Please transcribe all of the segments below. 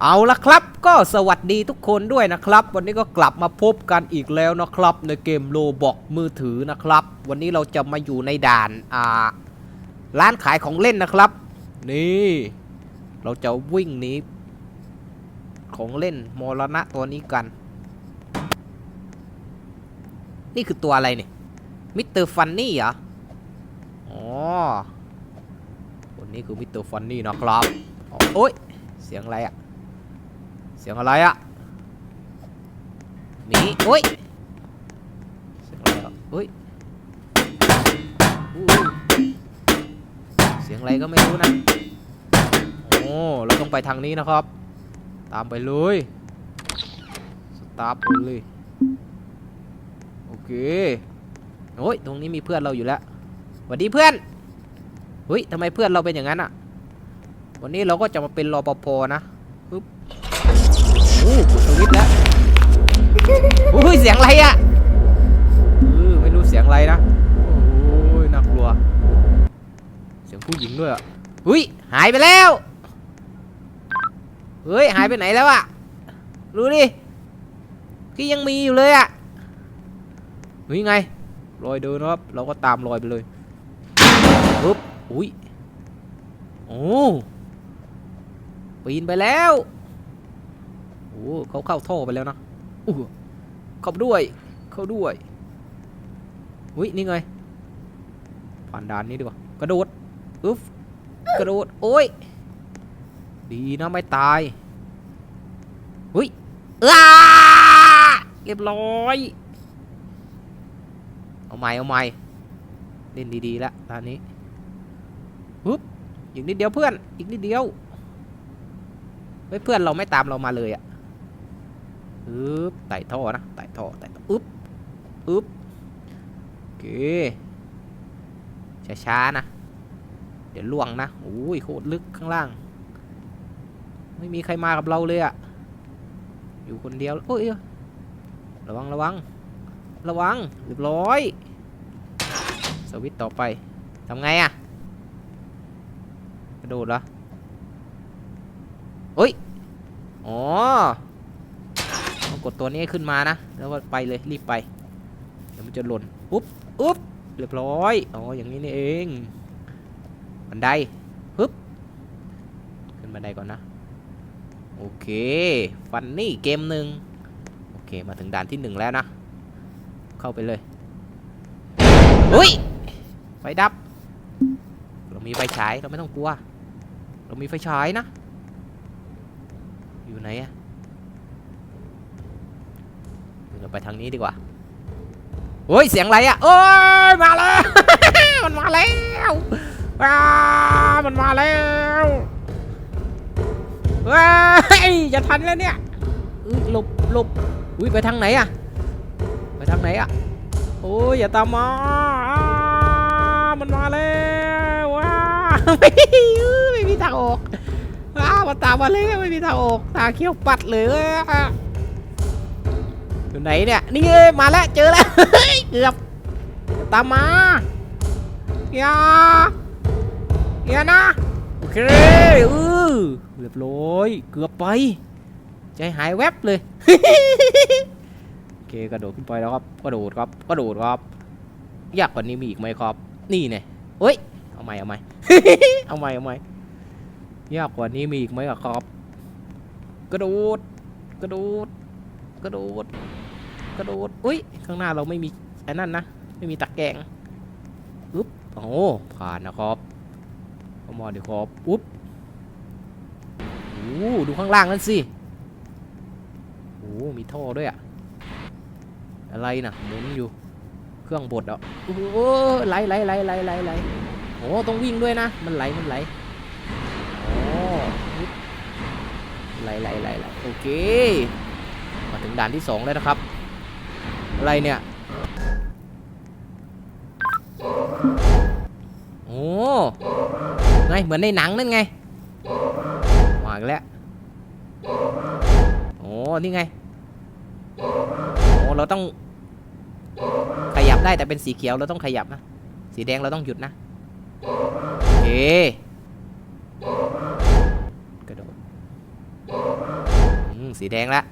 เอาละครับก็สวัสดีทุกคนด้วยนะครับ วันนี้ก็กลับมาพบกันอีกแล้วนะครับ ในเกมโลบอกมือถือนะครับ วันนี้เราจะมาอยู่ในด่านอ่าร้านขายของเล่นนะครับ นี่ เราจะวิ่งหนีของเล่นมรณะตัวนี้กัน นี่คือตัวอะไรเนี่ยมิสเตอร์ฟันนี่เหรออ๋อคนนี้คือมิสเตอร์ฟันนี่นะครับโอ๊ยเสียงอะไรอะ เสียงอะไรอะหนีโอ้ยเสียงอะไรอะเฮ้ยอู้เสียงอะไรก็ไม่รู้นะโอ้เราต้องไปทางนี้นะครับ ตามไปเลยสตาร์ทไปเลยโอเคโอ้ยตรงนี้มีเพื่อนเราอยู่แล้วสวัสดีเพื่อนเฮ้ยทำไมเพื่อนเราเป็นอย่างนั้นอะวันนี้เราก็จะมาเป็นรปภนะโอ้กดสวิตแล้วโอ้ยเสียงอะไรอะเออไม่รู้เสียงอะไรนะ โอ้ยน่ากลัว เสียงผู้หญิงด้วยอะอุ้ยหายไปแล้ว เฮ้ยหายไปไหนแล้วอะ รู้ดิที่ยังมีอยู่เลยอะเฮ้ยไง รอยเดินนะครับ เราก็ตามรอยไปเลยปึ๊บอุ้ยโอ้ปีนไปแล้ว โอ้เขาเข้าท่อไปแล้วนะอู้เข้าด้วย เข้าด้วยอุ้ยนี่ไงผ่านด่านนี้ดีกว่ากระโดดอึ๊บกระโดดโอ้ยดีนะไม่ตายอุ้ยอ้าเรียบร้อยเอาใหม่เอาใหม่เล่นดีๆแล้วตอนนี้ปึ๊บอีกนิดเดียวเพื่อนอีกนิดเดียวเฮ้ยเพื่อนเราไม่ตามเรามาเลยอะ อึ๊บไต่ท่อนะไต่ท่อไต่ท่ออึ๊บอึ๊บโอเคช้าๆนะ เดี๋ยวล่วงนะโอ้ยโคตรลึกข้างล่าง ไม่มีใครมากับเราเลยอะอยู่คนเดียวโอ้ยระวังระวัง ระวังเรียบร้อยสวิตต่อไปทำไงอะกระโดดเหรอเฮ้ยอ๋อต้อง กดตัวนี้ขึ้นมานะ แล้วก็ไปเลยรีบไปเดี๋ยวมันจะหล่นปุ๊บอุ๊บเรียบร้อยอ๋ออย่างนี้นี่เองบันไดปึ๊บขึ้นบันไดก่อนนะโอเคฟันนี่เกมหนึ่งโอเคมาถึงด่านที่หนึ่งแล้วนะ เข้าไปเลยอุ้ยไฟดับ เรามีไฟฉายเราไม่ต้องกลัว เรามีไฟฉายนะ อยู่ไหนอะ เราไปทางนี้ดีกว่าโอ้ยเสียงอะไรอะโอ้ยมาแล้ว มันมาแล้วอ้ามันมาแล้วเฮ้ยจะทันแล้วเนี่ยหลบหลบอุ้ยไปทางไหนอะไปทางไหนอะโอ้ยอย่าตามมามันมาแล้วว้าไม่ไม่มีทางออกว้ามันตามมาเลยไม่มีทางออกตาเขี้ยวปัดเลย อยู่ไหนเนี่ย นี่เอ้ยมาแล้วเจอแล้วเกือบอย่าตามมาอย่าอย่านะ โอเคเออเรียบร้อย เกือบไป ใจหายแวบเลยโอเคกระโดดขึ้นไปแล้วครับกระโดดครับกระโดดครับยากกว่านี้มีอีกไหมครับ นี่เนี่ยเฮ้ยเอาใหม่เอาใหม่เอาใหม่เอาใหม่ยากกว่านี้มีอีกไหมครับ กระโดด กระโดด กระโดด กระโดด อุ้ย ข้างหน้าเราไม่มีไอ้นั่นนะ ไม่มีตะแกรงอุ๊บ โอ้ผ่านนะครับเข้ามาเดี๋ยวครับ อุ๊บโอ้ดูข้างล่างนั่นสิ โอ้มีท่อด้วยอะอะไรนะหมุนอยู่ เครื่องบดอะโอ้ไหลไหลไหลไหลไหลไหลโอ้ต้องวิ่งด้วยนะ มันไหล มันไหลโอ้ไหลไหลไหลไหลโอเค มาถึงด่านที่สองแล้วนะครับ อะไรเนี่ย โอ้ไงเหมือนในหนังนั่นไงมาอีแล้ว โอ้ นี่ไง โอ้ เราต้อง ขยับได้แต่เป็นสีเขียวเราต้องขยับนะ สีแดงเราต้องหยุดนะโอเคกระโดดสีแดงละ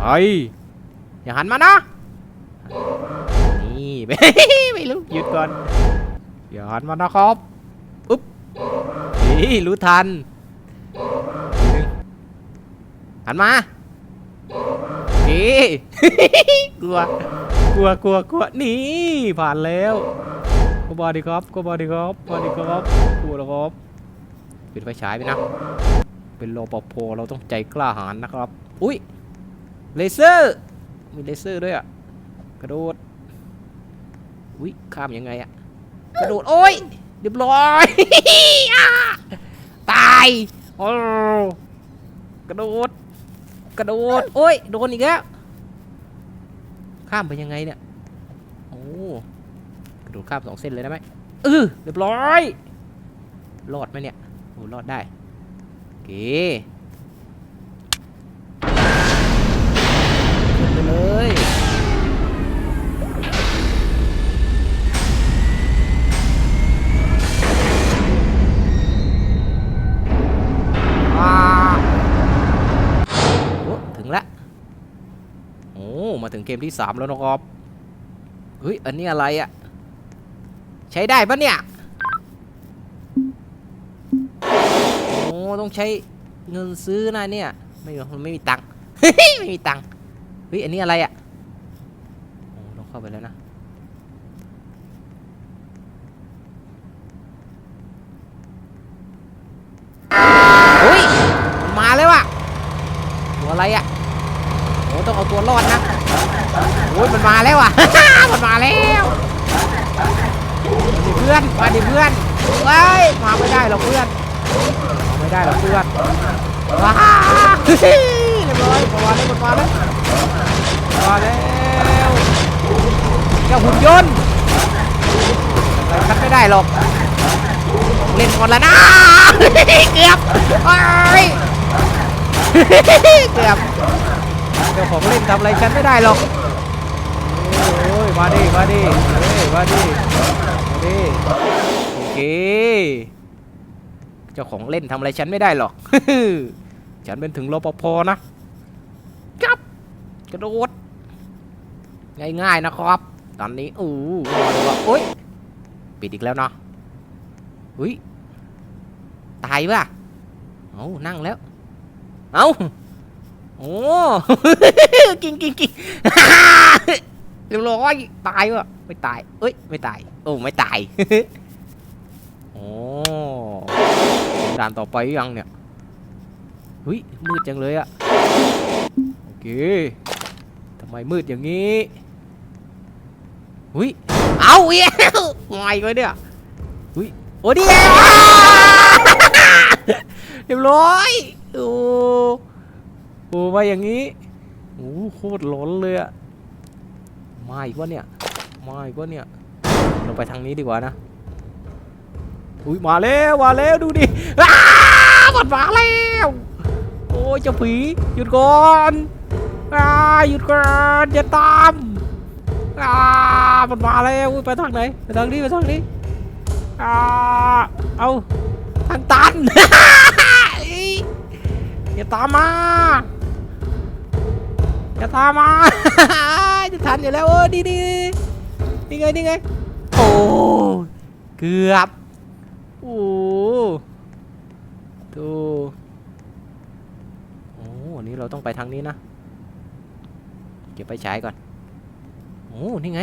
ไป อย่าหันมานะ นี่ ไม่รู้หยุดก่อน อย่าหันมานะครับอุ๊บนี่รู้ทัน หันมานี่กลัว กลัวกลัวกลัวนี่ผ่านแล้วก็บอดีครับก็บอดีครับบอดีครับกลัวแล้วครับเปิดไฟฉายไปนะ เป็นโลปอโพเราต้องใจกล้าหาญนะครับ อุ้ยเลเซอร์ มีเลเซอร์ด้วยอะ กระโดดวิข้ามยังไงอะ กระโดด โอ้ยเรียบร้อย ตาย โอ้กระโดด กระโดด โอ้ย โดนอีกแล้ว ข้ามไปยังไงเนี่ย โอ้กระโดดข้ามสองเส้นเลยได้ไหมเออเรียบร้อย รอดไหมเนี่ย โอ้รอดได้ โอเค กมที่ 3 แล้วนะครับเฮ้ย อันนี้อะไรอะใช้ได้ปะเนี่ย โอ้ต้องใช้เงินซื้อนะเนี่ย ไม่ไม่มีตังค์ไม่มีตังค์เฮ้ย อันนี้อะไรอะโอ้ต้องเข้าไปแล้วนะเฮ้ยมาแล้วอะตัวอะไรอะโอ้ต้องเอาตัวรอดนะ โอ้ยมันมาแล้วอะ มันมาแล้ว เพื่อน มาดิเพื่อนเฮ้ยมาไม่ได้หรอกเพื่อนมาไม่ได้หรอกเพื่อนว้าเรียบร้อยมาแล้วมาแล้วมาแล้วเจ้าหุ่นยนต์คัดไม่ได้หรอก เล่นหมดแล้วนะเกือบไปเกือบเจ้าของเล่นทำอะไรฉันไม่ได้หรอก มาดิมาดิเฮ้ยมาดิมาดิโอเคเจ้าของเล่นทำอะไรฉันไม่ได้หรอก ฉันเป็นถึงรปภนะครับกระโดดง่ายๆนะครับ ตอนนี้อู้โอ้ยปิดอีกแล้วเนาะอุ้ยตายป่ะเอานั่งแล้ว เอาโอ้ กินกินกิน เรียบร้อยตายวะไม่ตายเอ้ยไม่ตายโอ้ไม่ตายโอ้ด่านต่อไปยังเนี่ยหุยมืดจังเลยอะโอเคทำไมมืดอย่างนี้หุยเอาเอี้ยวงอยไปเนี่ยหุยโอ้ดีเรียบร้อยโอ้โหมาอย่างนี้โอ้โคตรหลอนเลยอะ มาอีกวะเนี่ย มาอีกวะเนี่ยลงไปทางนี้ดีกว่านะ อุ้ยมาแล้วมาแล้วดูดิอ้ามันมาแล้ว โอ้ยเจ้าผีหยุดก่อนหยุดก่อนอย่าตามอ้มันมาแล้วไปทางไหนไปทางนี้ไปทางนี้เอาทางตันอย่าตามมาอย่าตามมา ทันอยู่แล้วโอ้ดีดีนี่ไงนี่ไงโอ้เกือบโอ้ดูโอ้นี่เราต้องไปทางนี้นะเก็บไปใช้ก่อนโอ้นี่ไง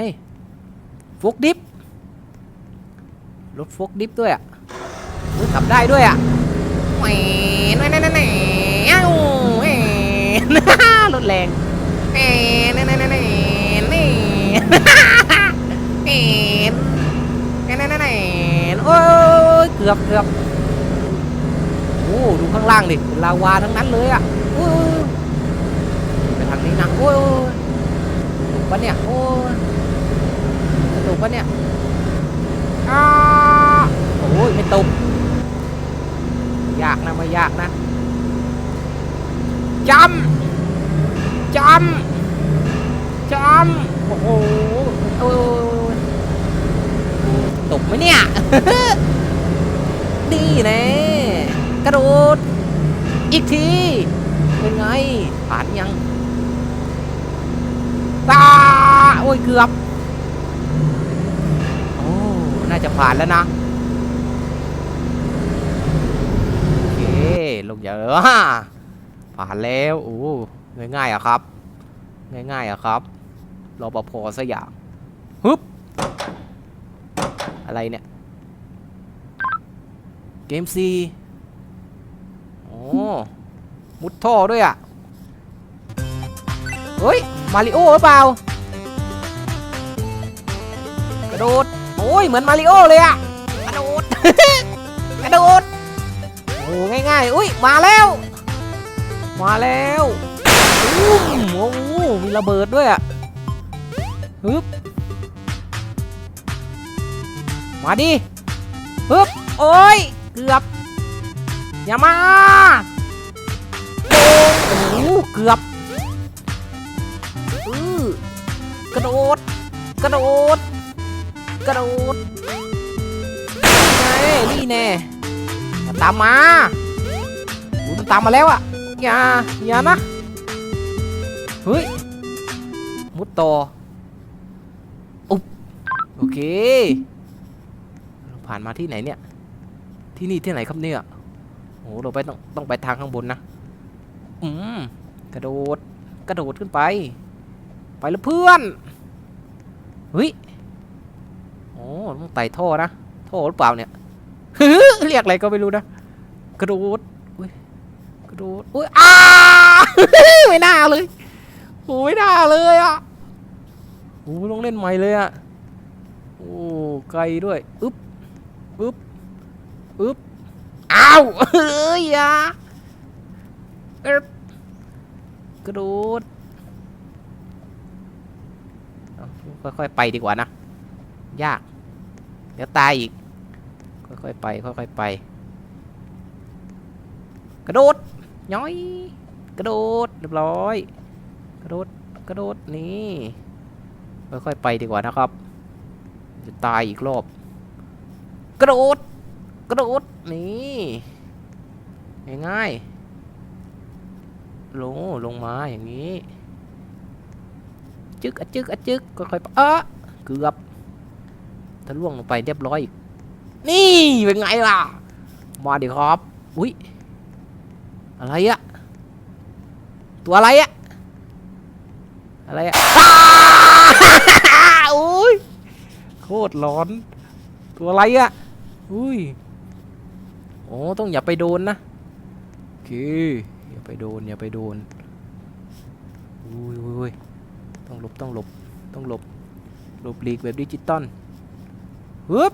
ฟกดิฟรถฟกดิฟด้วยอะขับได้ด้วยอะแหวนแหวนแหวนแหวนรถแรงแหวนแหวนแหน เอนเอ็นเอ็นเอ็นโอ้ยเกือบเกือบโอ้ดูข้างล่างดิลาวาทั้งนั้นเลยอะโอ้ไปทางนี้นะโอ้ยถูกปะเนี่ยโอ้ยถูกปะเนี่ยอ้าโอ้ยไม่ตกยากนะไม่ยากนะจำจำจำ โอ้โหโอ้ตกไหมเนี่ย ดีแน่กระโดด อีกที เป็นไง ผ่านยังตาโอ้ยเกือบ โอ้ น่าจะผ่านแล้วนะ โอเค ลงอย่าเออผ่านแล้ว โอ้ ง่ายๆอะครับ ง่ายๆอะครับ รอปภสักอย่างฮึบอะไรเนี่ย เกมซีโอ้มุดท่อด้วยอะเฮ้ย มาริโอหรือเปล่า กระโดด โอ้ย เหมือนมาริโอเลยอะกระโดด กระโดด โอ้ง่ายๆ อุ้ย มาแล้ว มาแล้วอุ้มโอ้โหมีระเบิดด้วยอะ ฮึบมาดิฮึบโอ้ย เกือบ อย่ามาโอ้โหเกือบอือกระโดด กระโดด กระโดดนี่ไงนี่แน่ยตามมาอุ๊ยมันตามมาแล้วอะอย่า อย่านะ เฮ้ย มุดต่อ โอเค ผ่านมาที่ไหนเนี่ย ที่นี่ที่ไหนครับเนี่ยโอ้เราไปต้องต้องไปทางข้างบนนะ อืม กระโดด กระโดดขึ้นไป ไปแล้วเพื่อนเฮ้ยโอ้ต้องไต่ท่อนะ ท่อหรือเปล่าเนี่ยเรียกอะไรก็ไม่รู้นะ กระโดดอุ้ย กระโดดอุ้ย อ้าไม่น่าเลยโอ้ไม่น่าเลยอะโอ้ต้องเล่นใหม่เลยอะ ไกลด้วยอึ๊บอึ๊บอึ๊บอ้าวเฮ้ยอย่าอึ๊บกระโดดค่อยๆไปดีกว่านะ ยาก เดี๋ยวตายอีก ค่อยๆไป ค่อยๆไป กระโดดย้อย กระโดดเรียบร้อย กระโดด กระโดดนี่ ค่อยๆไปดีกว่านะครับ จะตายอีกรอบ กระโดด กระโดด นี่ง่ายๆลงลงมาอย่างนี้ จึกอะจึกอะจึกค่อยๆเออเกือบถ้าล่วงลงไปเรียบร้อยอีก นี่เป็นไงล่ะ มาดิครับ อุ้ยอะไรอะตัวอะไรอะอะไรอะ โคตรร้อน ตัวอะไรอะอุ้ยโอ้ต้องอย่าไปโดนนะโอเคอย่าไปโดนอย่าไปโดนอุ้ยอุ้ยต้องหลบต้องหลบต้องหลบหลบหลีกแบบดิจิตอลฮึบ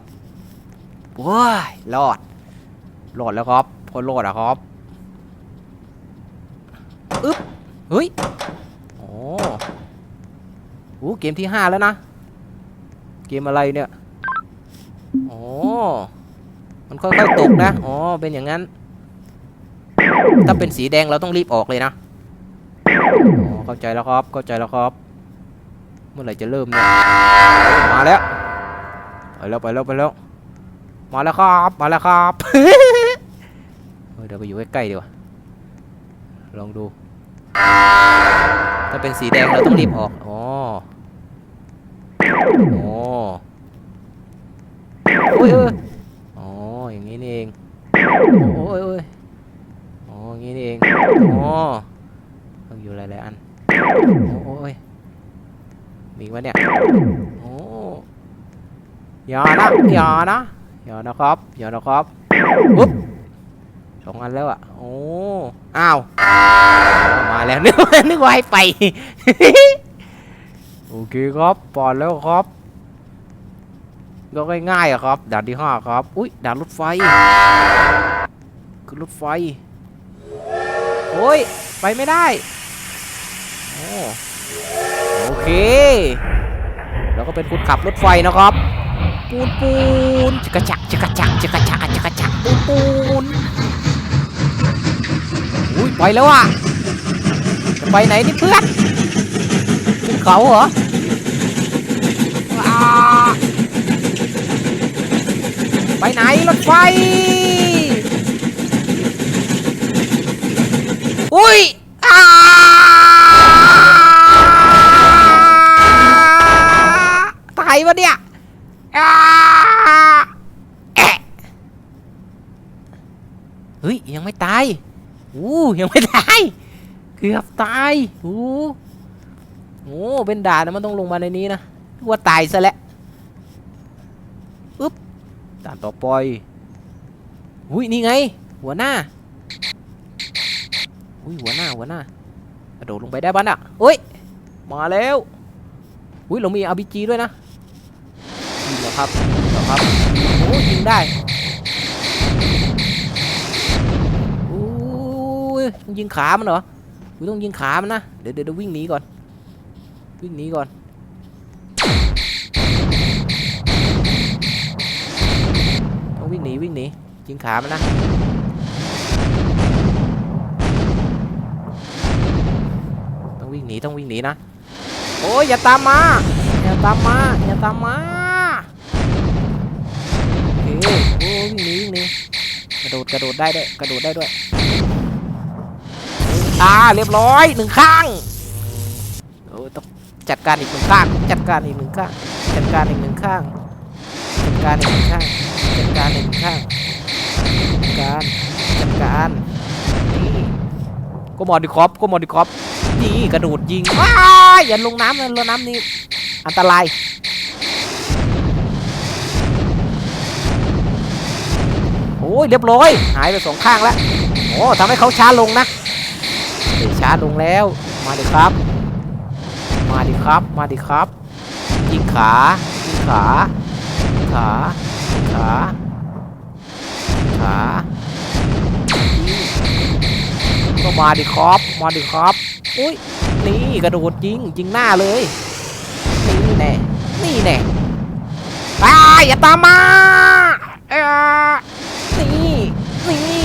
ว้ายรอดรอดแล้วครับพอรอดอะครับอึ๊บเฮ้ยโอ้โหเกมที่ห้าแล้วนะ เกมอะไรเนี่ย อ๋อ มันค่อยๆตกนะ อ๋อ เป็นอย่างนั้น ถ้าเป็นสีแดงเราต้องรีบออกเลยนะ อ๋อ เข้าใจแล้วครับ เข้าใจแล้วครับ เมื่อไหร่จะเริ่มเนี่ยมาแล้ว ไปแล้วไปแล้วไปแล้ว มาแล้วครับ มาแล้วครับเดี๋ยวไปอยู่ใกล้ๆดีกว่า ลองดู ถ้าเป็นสีแดงเราต้องรีบออก อ๋ออ๋อโอ้ยเอออ๋ออย่างนี้นี่เองโอ้ยโอ้ยอ๋ออย่างนี้นี่เองอ๋อต้องอยู่หลายๆอันโอ้ยมีอีกไหมเนี่ยโอ้อย่านะอย่านะอย่านะครับอย่านะครับปุ๊บสองอันแล้วอะโอ้อ้าวมาแล้วนึกว่านึกว่าให้ไปโอเคครับปลอดแล้วครับ ก็ง่ายๆอะครับด่านที่ห้าครับ อุ้ยด่านรถไฟคือรถไฟ โอ้ย ไปไม่ได้ โอ้โอเค แล้วก็เป็นคนขับรถไฟนะครับ ปูนปูนจิกะจักจิกะจักจิกะจักจิกะจักปูนปูนอุ้ยไปแล้วอะจะไปไหนนี่เพื่อนขึ้นเขาเหรอ รถไฟ อุ้ยตายวะเนี่ยอ้ะเฮ้ย ยังไม่ตาย อู้ยังไม่ตาย เกือบตาย อู้โอ้เป็นด่านนะมันต้องลงมาในนี้นะว่าตายซะแล้ว ด่านต่อไปอุ้ยนี่ไง หัวหน้าอุ้ยหัวหน้าหัวหน้ากระโดดลงไปได้บ้านอะเฮ้ยมาแล้วอุ้ยเรามีอาร์พีจีด้วยนะยิงเหรอครับเหรอครับโอ้ยิงได้อุ้ยต้องยิงขามันเหรออุ้ยต้องยิงขามันนะ เดี๋ยวเดี๋ยววิ่งหนีก่อน วิ่งหนีก่อนต้องวิ่งหนีวิ่งหนี ยิงขามันนะต้องวิ่งหนีต้องวิ่งหนีนะโอ้ยอย่าตามมาอย่าตามมาอย่าตามมาโอเคโอ้ยวิ่งหนีวิ่งหนีกระโดดกระโดดได้ด้วยกระโดดได้ด้วยอ่าเรียบร้อยหนึ่งข้างโอ้ยต้องจัดการอีกหนึ่งข้าง จัดการอีกหนึ่งข้างจัดการอีกหนึ่งข้างจัดการอีกหนึ่งข้างจัดการอีกหนึ่งข้าง การจัดการนี่ก็มอดิคอปก็มอดิคอปนี่กระโดดยิงว้าอย่าลงน้ำนะลงน้ำนี่อันตรายโอ้ยเรียบร้อย หายไปสองข้างแล้วโอ้ทำให้เขาช้าลงนะช้าลงแล้ว มาดิครับ มาดิครับ มาดิครับยิงขายิงขายิงขายิงขา ขาก็มาดิครับมาดิครับอุ้ยนี่กระโดดยิงยิงหน้าเลยนี่แน่นี่แน่ตายอย่าตามมาเออนี่นี่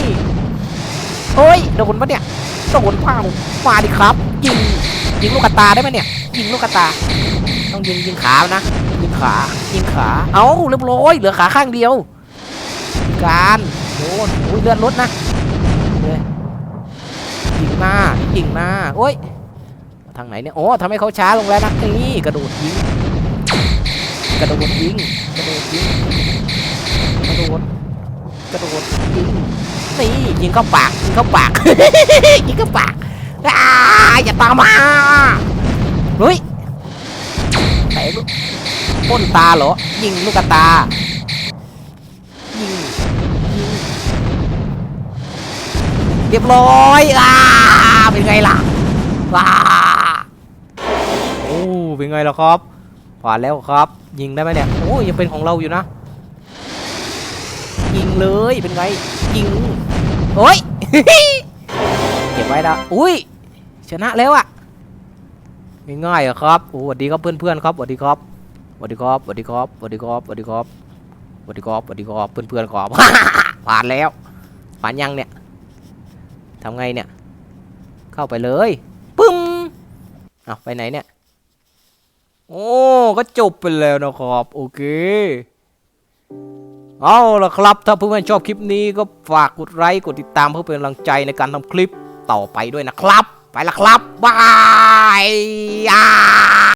เฮ้ยโดนปะเนี่ยโดนเปล่ามาดิครับยิงยิงลูกตาได้ไหมเนี่ยยิงลูกตา ต้องยิงยิงขานะยิงขายิงขา เอาเรียบร้อยเหลือขาข้างเดียว การ โดนอุ้ยเลือดลดนะเลยยิงหน้ายิงหน้าโอ้ยทางไหนเนี่ยโอ้ทำให้เขาช้าลงแล้วนะนี่กระโดดยิงกระโดดยิงกระโดดยิงกระโดดกระโดดยิงนี่ยิงเข้าปากยิงเข้าปากยิงเข้าปากอ้าย่าตามมาเฮ้ยไหนลูกพ่นตาเหรอยิงลูกตา เรียบร้อยอ่าเป็นไงล่ะว้าโอ้เป็นไงล่ะครับผ่านแล้วครับ ยิงได้ไหมเนี่ยโอ้ยังเป็นของเราอยู่นะ ยิงเลยเป็นไงยิงโอ้ยเก็บไว้นะอุ้ยชนะแล้วอะง่ายๆอะครับโอ้สวัสดีครับเพื่อนๆครับสวัสดีครับสวัสดีครับสวัสดีครับสวัสดีครับสวัสดีครับสวัสดีครับสวัสดีครับเพื่อนๆครับผ่านแล้วผ่านยังเนี่ย ทำไงเนี่ย เข้าไปเลยปึ้มเอาไปไหนเนี่ย โอ้ ก็จบไปแล้วนะครับ โอเค เอาละครับ ถ้าเพื่อนๆชอบคลิปนี้ก็ฝากกดไลค์กดติดตามเพื่อเป็นกำลังใจในการทำคลิปต่อไปด้วยนะครับ ไปละครับบาย